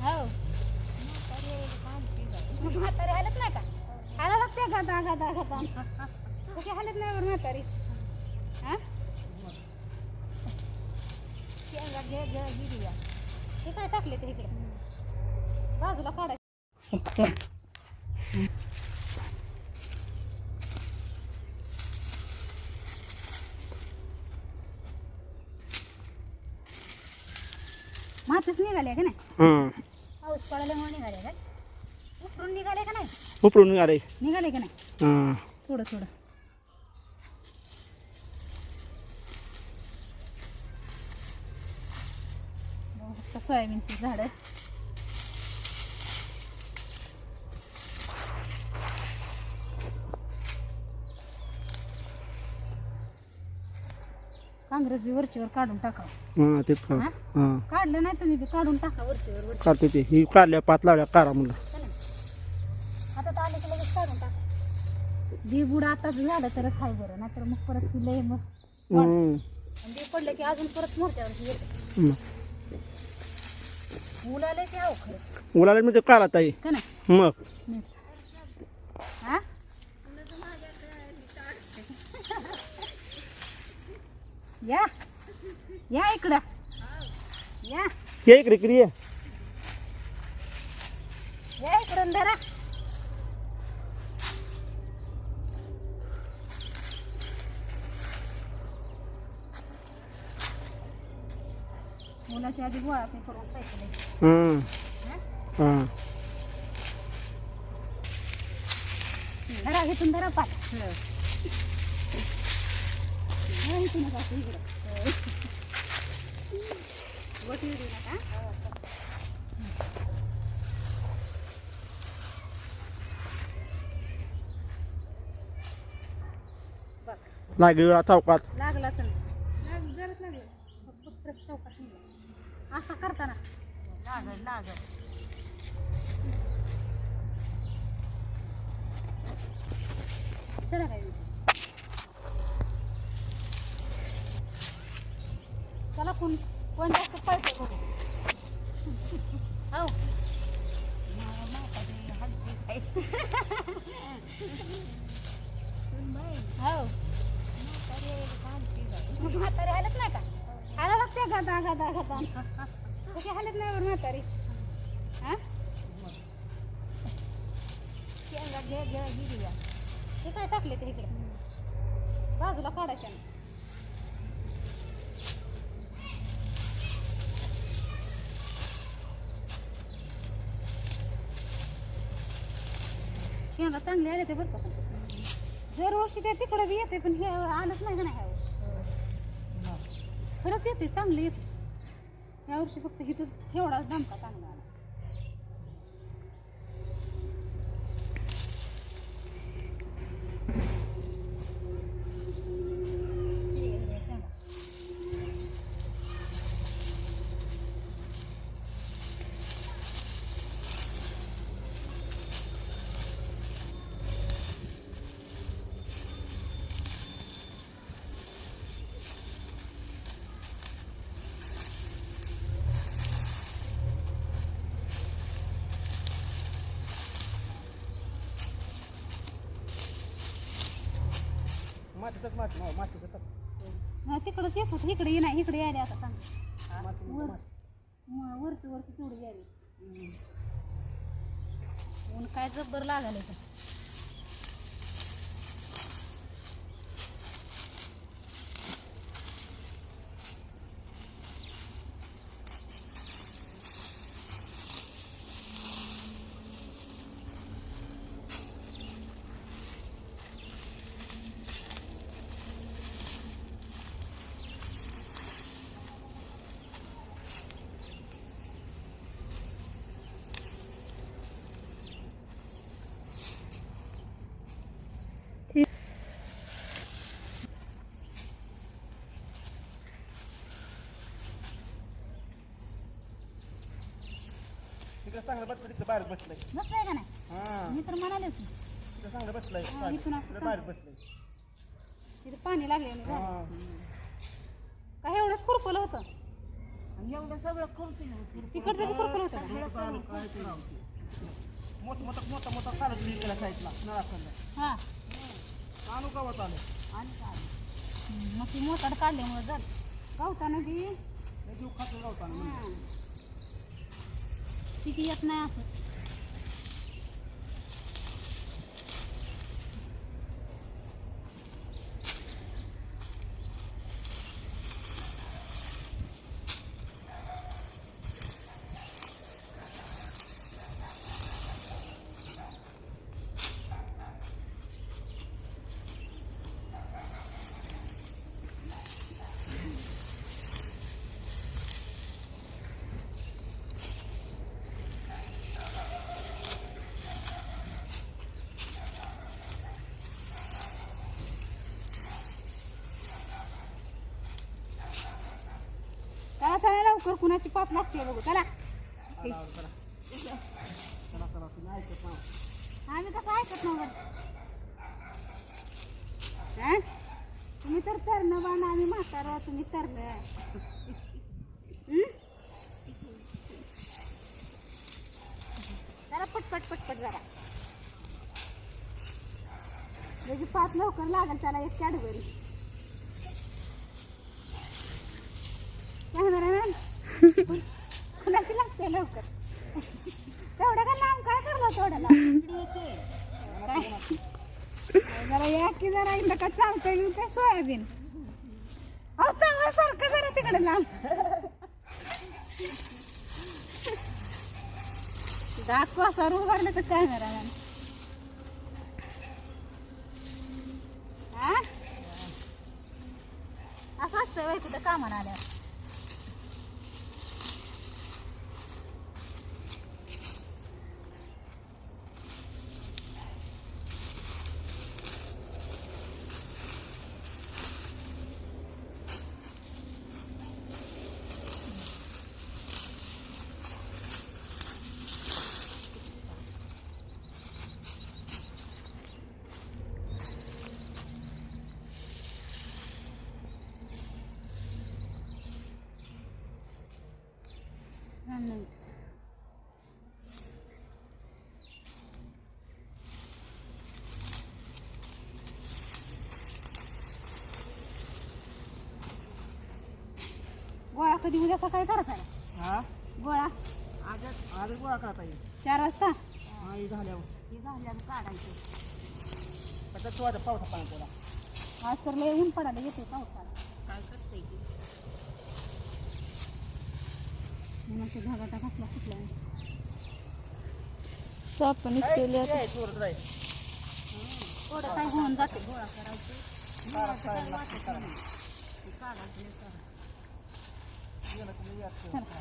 हो म्हातारी हालत नाही का? हाला लागते गादा गादा गादा. कशी हालत नाही बरं म्हातारी. हा? शेंगा घे घे गिरिया हे काय टाकले ते इकडे? बाजूला काढायचं मातीच निघाले का नाही? हां पाऊस पडल्यामुळे निघाले का? उतरून निघाले का नाही? उपरून निघाले. निघाले का नाही? हां थोडं थोडं बघू फक्त सोयाबीनची झाडं. काँग्रेस बी वरचीवर काढून टाकावं. हां तेच का हा? हां. काढलं नाही तुम्ही बी काढून टाका वरचीवर वरची काढते ते. ही काढल्या पात लावल्या काढा म्हणलं. आता तर आले की लगेच काढून टाका. बी बुड आताच झालं तरच हाय बरं नाहीतर मग परत ती लय मग हम्म. आणि बी पडलं की अजून परत मोठ्या वर्षी येतं. हम्म. मुलाला ते आहो खरं. उलाला मी ते काढा ताई. का नाही? मग. नीट. हा? या या इकडं या ये इकडे इकडे ये या इकडून धरा मुलाची आधी गोळा ते करून पैसे द्यायचे. हां हा? हां धरा इथून धरा पाठ लागेल चौकात. लागलाच नाही. जरच लागलं. फक्त चौकात. असं करताना. लागल लागल. चला काय हो मा- म्हातारी हलकी काय. हो मग म्हातारी हालत नाही का हाला लागते गादा गादा गादा कशी हालत नाही बरं म्हातारी हा शेंगा घे घे गिरिया हे काय टाकले ते इकडे बाजूला काढायच्या शेंगा चांगले आले ते बरं का. दरवर्षी ते तिकडं बी येते पण हे आलंच नाही का नाही ह्या वर्षी. खरंच येते चांगलं येते या वर्षी फक्त इथं तेवढाच दमका चांगला आला हे घे शेंगा. मातीचाच माती. हो, मातीचा हा तिकडंच येत होतं इकडे ये नाही इकडे यायला आता चांगलं वर. म- वरचं वरचं तेवढं यायला. ऊन काय जब्बर लागायला इथं. तिकडे चांगलं बसलं तिकडे बाहेर बसलंय. बसलाय का नाही? हां. मी तर म्हणालेच ना तिकडे चांगलं बसलंय. हा, इथून बाहेर बसलंय. तिथे पाणी लागले हां. काय एवढंच खुरपलं होतं? आणि एवढं सगळं करते ना तिकडचं बी होतं का? राहते. मोठं मोठं मोठं मोठं चालत नाही गेला साईडला हा. आणू गावात आलं आणि काय? मग ती मोताड काढल्यामुळे झालं. गवताना बी. लय जीव खातो गावताना. हं. किती येत नाही असं चला चला लवकर कुणाची पाप लागते बघू. चला. ऐकत आम्ही कसं ऐकत नव्हतं तुम्ही तर तरणं बाण आम्ही म्हातारा तुम्ही तरणं. जरा पटपट पटपट जरा. म्हणजे पाच लवकर लागेल त्याला एक कॅडबरी कॅमेरामॅन कुणाची लागते लवकर तेवढं का लांब काय करलं तेवढं लांब काय? जरा या की जरा इंड का चालतंय मी काय सोयाबीन. अहो चांगलं सारखं जरा तिकडे लांब दाखवा सर उभारलं तर कॅमेरा हा? असं असतं वय कुठं कामाला आल्यावर. गोळा कधी उद्या सकाळी करायचा? हा? गोळा. आजच आजच गोळा करता येईल. चार वाजता? हा हे झाल्यावर. हे झाल्यानं काढायचं. त्याच्यात तो आता पावसा पाण्यात त्याला आज तर लय ऊन पडायला येते पावसाला. काय करते की मग घातला सुटला ए, चोरत राहील. थोडं काय होऊन जाते गोळा चला